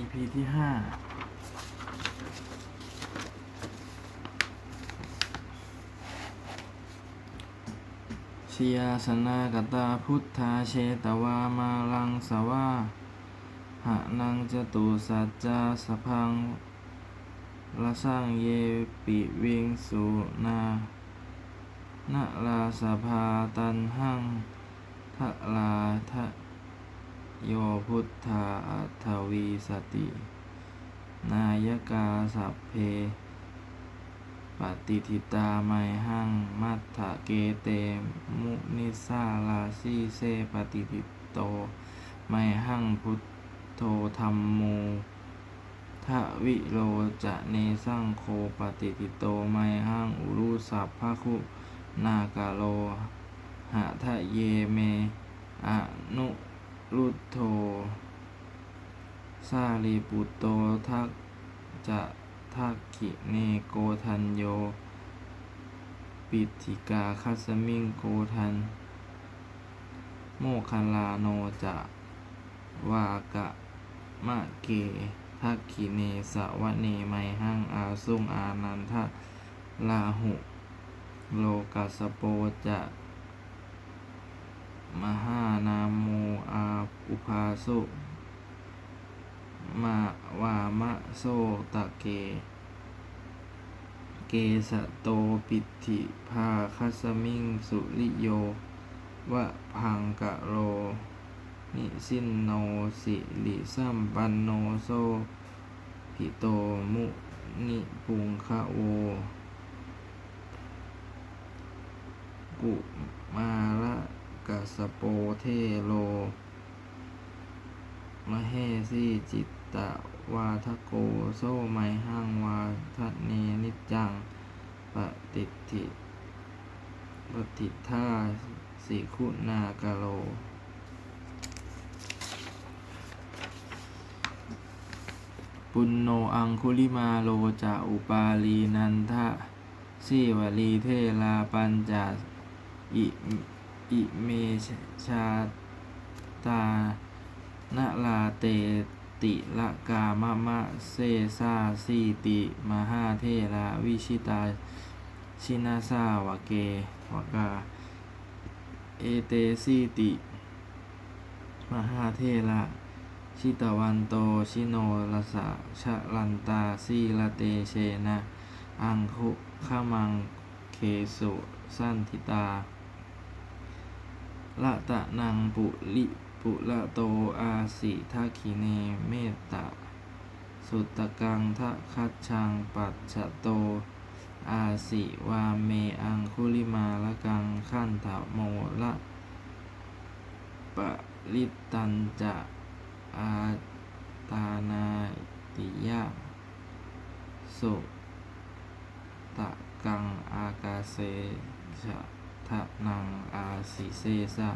EP ที่ห้าชียสนากตาพุทธาเชตวามาลังสวาหะนังจตุสัจจาสพังละสร้างเยปิวิงสุนานะลาสภาตันหังทะลาทะโยพุทธาอัท วีสติ นายกาสัพเพ ปฏิทิตาไมหังมัทธเกเตมุนิสาลาสีเซปฏิทิโต ไมหังพุทโธธรรมโมทะวิโรจะเนสังโคปฏิทิโตไมหังอุรุสัพพะคุนากาโลหะทะเยเม อนุรุตโธ สาลีปุตโตทักจะทักขิเนโกทันโย ปิติกาคัสมิงโกทัน โมคัลลาโนจะวากะมะเกทักขิเนสวะเนไมหังอาสุงอานันทะลาหุ โลกัสสโปจะมหานามโมอาอุภาสุ มาวามะโซตะเก เกสะโตปิติภาคัสมิงสุริโยวะพังกะโร นิสินโนสิลิสัมปันโนโซหิโตมุนิปุงคะโวกุมาละกัสสโปเทโลมเหสีจิต ตะวาทโกโซไมหังวาทะเนนิจัง ปฏิทิปฏิท่าสิคุณากาโล ปุณโนอังคุลิมาโลจะอุปาลีนันทะสีวลีเทลาปัญจอิอิเมชาตานาลาเต ติละกามะมะเซซาสีติมหาเทระวิชิตาชินาซาวะเกวกา เอเตสีติ มหาเทระชิตวันโตชิโนรสะชะลันตาสีละเตเชนะ อังคุขมังเคสุสันทิตาละตะนังปุลิ ปุละโตอาสิทักขิเนเมตตาสุตะกังทะคัจชังปัจฉโต อาสิวาเมอังคุลิมาละกังขันถโมละปะลิตันจะอาตานาติยะสุตะกังอากาเซชะทะนังอาสิเซสะ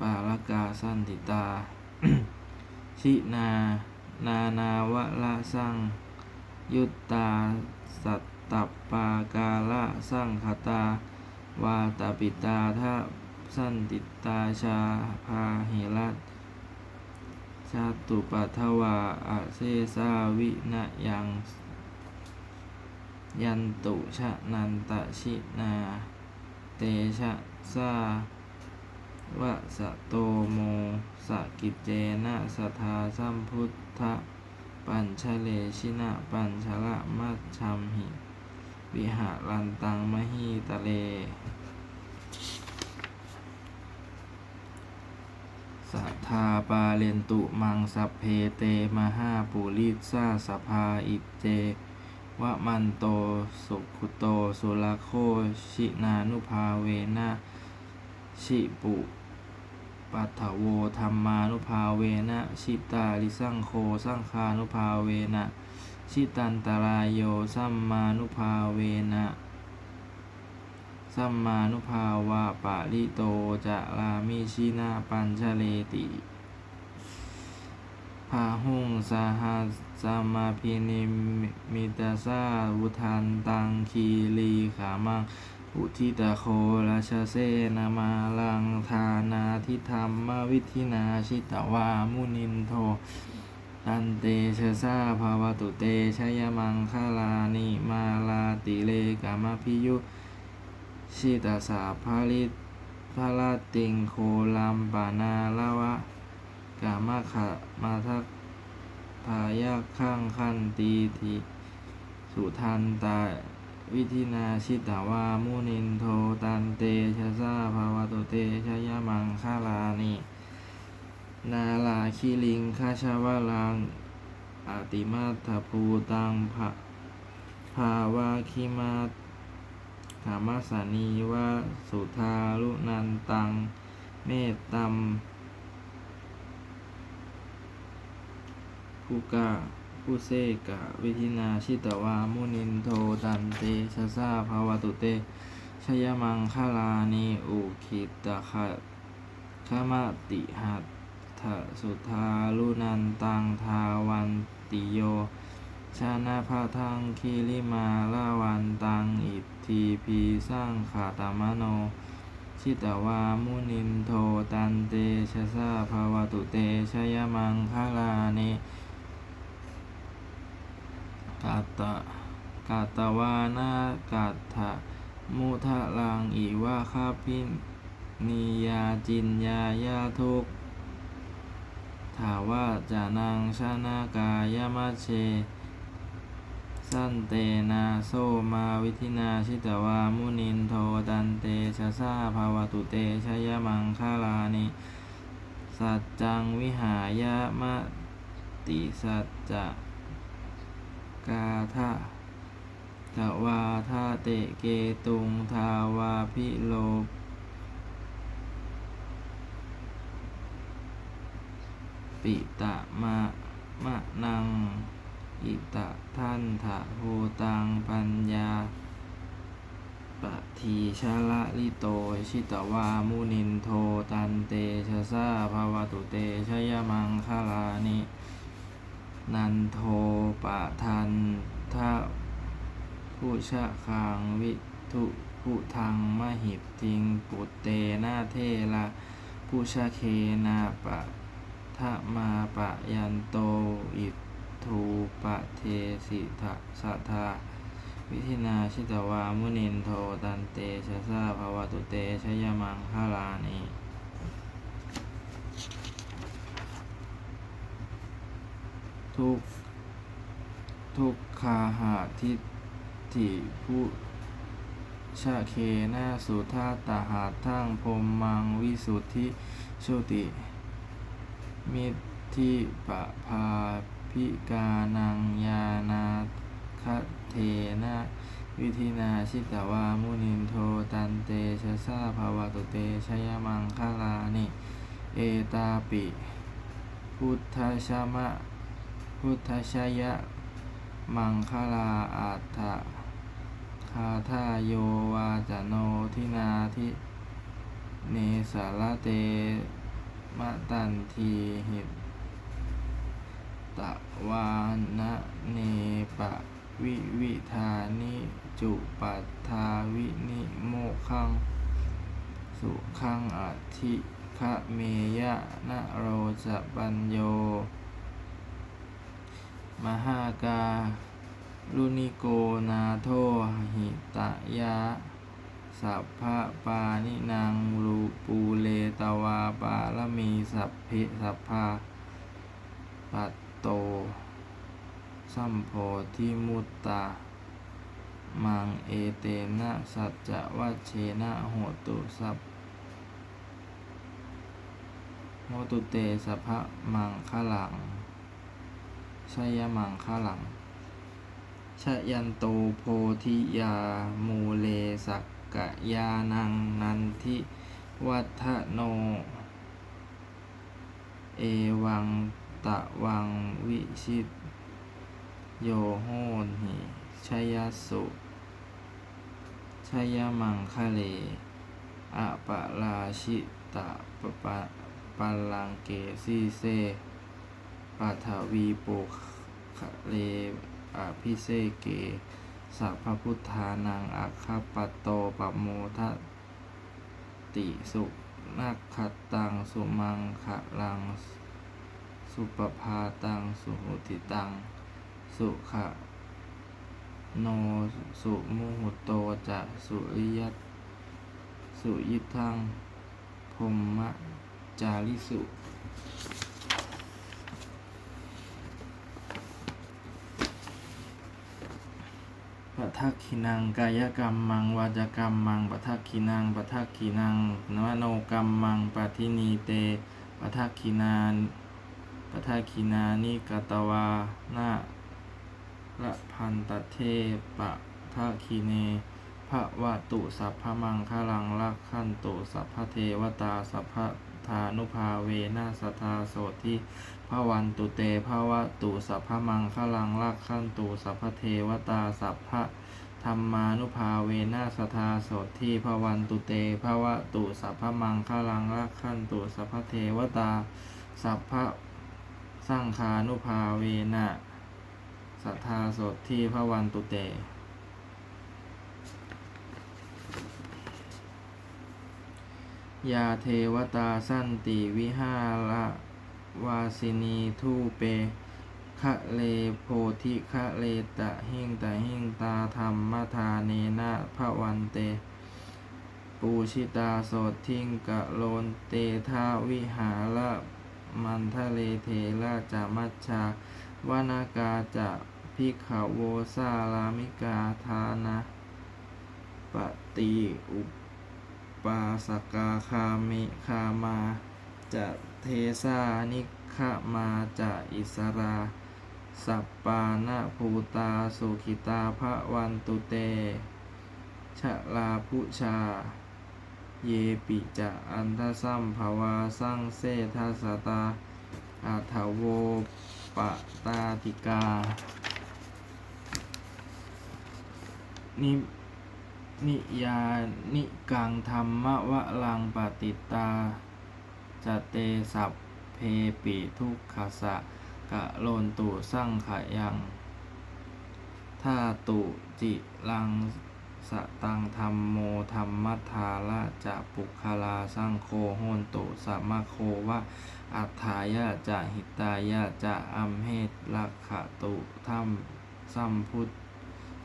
ปาลกาสันติตา ชินา นานาวะละสัง ยุตตา สัตตปากาละสังคตา วาตาปิตาทะสันติตาชาพาหิรัตชาตุปัทวาอาเซสาวินะยังยันตุชะนันตชินา เตชะซา วะสะโตโมสะกิจเจนะสัทธาสัมพุทธะปัญชเลชินะปัญชละมัชชัมหิวิหารันตังมหิตะเล สัทธาปาเลนตุมังสัพเพเตมหาปุริสาสภาอิเจวะมันโตสุขุโต สุลโค ชินานุภาเวนะ ชิปุ ปัทถโวธรรมานุภาเวนะชิตาลิสังโคสังคานุภาเวนะชิตันตรายโยสัมมานุภาเวนะสัมมานุภาวะปะลิโตจะรามิชินาปัญชเลติพาหุงสาหัสสมาพินิมิตาสาวุทันตังคีรีขามัง อุทิตาโคราชเสนามาลังทานาทิธรรมวิธินาชิตวามุนินโทตันเตชะซาภาวตุเตชยมังคลานิมาลาติเลกามพิยุชิตาสาภาลิภาลาติงโคลัมปานาลาวะกามะขะมาทักทายาข้างขันตีทิสุทันตา วิธินาชิตาวามุนินโทตันเตชะซาภาวะโตเตชยะมังคลานินาลาคิลิงคาชาวาลังอาติมาตภูตังภะภาวาคิมาธรรมสานีวาสุทารุนันตัง เมตตัมภูกา ผู้เสกะวิธินาชิตวามุนินโทตันเตชะซาภาวตุเตชยมังคลานีอุคิตะขะขมติหัตทะสุทาลุนันตังทาวันติโย ชานาภาทังคิริมาลาวันตังอิทธีพีสร้างขาตามโน ชิตวามุนินโทตันเตชะซาภาวตุเตชยมังคลาเน กาตะกาตวานากาถะมุทะลังอิวะคาพินิยาจินยายาทุกถาว่าจานังชานากายมัชเช สันเตนาโซมาวิธินาชิตวามุนินโทตันเตชะซาภาวตุเตชยมังคาลานิสัจจังวิหายมะติสัจจะ กาทะทวาทาเตเกตุงทาวาพิโลปิตะมะมะนัง อิตะท่านทะโหตังปัญญาปะทีชะละลิโต ชิตวามุนินโท ตันเตชะซาภาวตุเตชยมังคลานิ นันโทปะทันทะผู้ชะคางวิทุผู้ทังมหิบทิงปุตเตนาเทละผู้ชะเคนาปะทะมาปะยันโตอิทูปะเทสิทะสัทาวิธินาชิตวามุนินโทตันเตชะซาภาวตุเตชยมังคาลานิ ทุกทุกขาหาทิฏฐิผู้ชาเคนาสุธาตาหาทั้งพรมมังวิสุทธิโชติ มิตทิปะภาพิกานังยานาคเทนะวิธินาชิตวามุนินโทตันเตชะซาภาวตุเตชยมังคลานิ เอตาปิ พุทธชมะ พุทธชยะ มังคลาอัฏฐคาทาโยวาจโนทินาทิเนสารเตมะตันทีหิตะวานะเนปะวิวิธานิจุปัฏฐาวินิโมขัง สุขังอธิคะเมยะนะโรจะปัญโย มหากาลุนิโกนาโทหิตะยะ สัพพะปานินางรูปูเลตวาปาละมีสัพเพสัพพาปัตโต สัมโพธิมุตตา มังเอเตนะสัจจะวัชเชนะโหตุสัพโหตุเตสัพพะมังคลัง ชยมังคลัง ชยันโตโพธิยามูเลสักกะยานังนันทิวัฒโน เอวังตะวังวิชิต โยโหนหิชยสุชยมังคะเลอะปะลาชิตะปะปะปัลังเกซีเซ ปัทวีปุคเลอภิเศกเกสัพพพุทธานังอัคคปโตปโมทติสุนักขตตังสุมังคะลัง สุปภาตังสุโหติตัง สุขะโนสุมุหุโตจะสุริยัตสุยิทังพรหมจาริสุ ปะทักขินังกายกรรมมังวาจกรรมมังปะทักขินังปะทักขินังนวโนกรรมมังปะทินีเตปะทักขินานปะทักขินานิกตวานาละพันตเทปะทักขิเนภะวตุสัพพมังคลังลักขันตุสัพพเทวตาสัพพานุภาเวนะสทธาโสทิภวันตุเตภวะตุสัพพมังคลังลักขันตุสัพพเทวตาสัพพธรรมานุภาเวนะสทาโสที่ภวันตุเตภวะตุสัพพมังคลังรักขันตุสัพพเทวตาสัพพะสังคานุภาเวนะสัทธาโสที่ภวันตุเต ยาเทวตาสั้นติวิหารวาสินีทูเปคะเลโพธิคะเลตะหิงตะหิงตาธรรมทาเนนะภะวันเต ปูชิตาโสทิงกะโลนเตทาวิหาระมันทะเลเทระจามัชชาวานากาจะพิกขโวซาลามิกาทานะปฏิอุป ปาสกาคามิคามาจะเทสานิขมาจะอิสรา สัปปานะภูตาสุขิตาภะวันตุเตชะลาพุชา เยปิจะอันทสัมภวาสังเสทัสตาอาทาโวปตาติกา นิ นิยานิกังธรรมวะลังปฏิตาจเตสัพเพปิทุกขสะกะโลนตุสั่งขยังท่าตุจิลังสตังธรรมโมธรรมทธาละจะปุคลาสังโคโหนตุสัมมาโควะอัฏฐายะจะหิตายะจะอัมเหตลักขะตุธรรมสัมพุท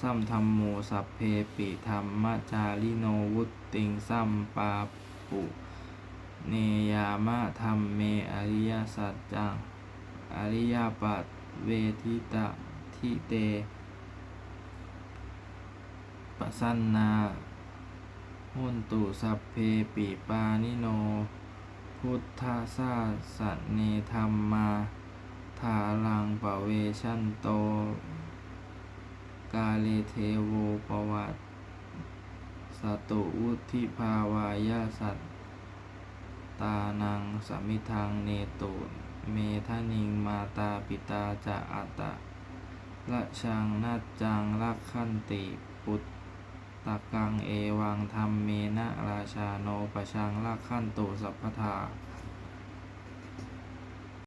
สัมธรรมโมสัพเพปิธรรมจาริโนวุตติงสัมปาปุเนยามะธรรมเมอริยสัจจัง อริยปัตเวทิตะทิเตปสันนาหุนตุสัพเพปิปานิโน พุทธสาสเนธรรมา ทาลังปะเวชันโต กาเลเทโวปวัตสตุอุทิภาวายาสัตตานังสมิทังเนตุเมทานิงมาตาปิตาจะอัตตะละชังนัจจังรักขันติปุตตะกังเอวังธรรมเมนะราชาโนปชังรักขันตุสัพพทา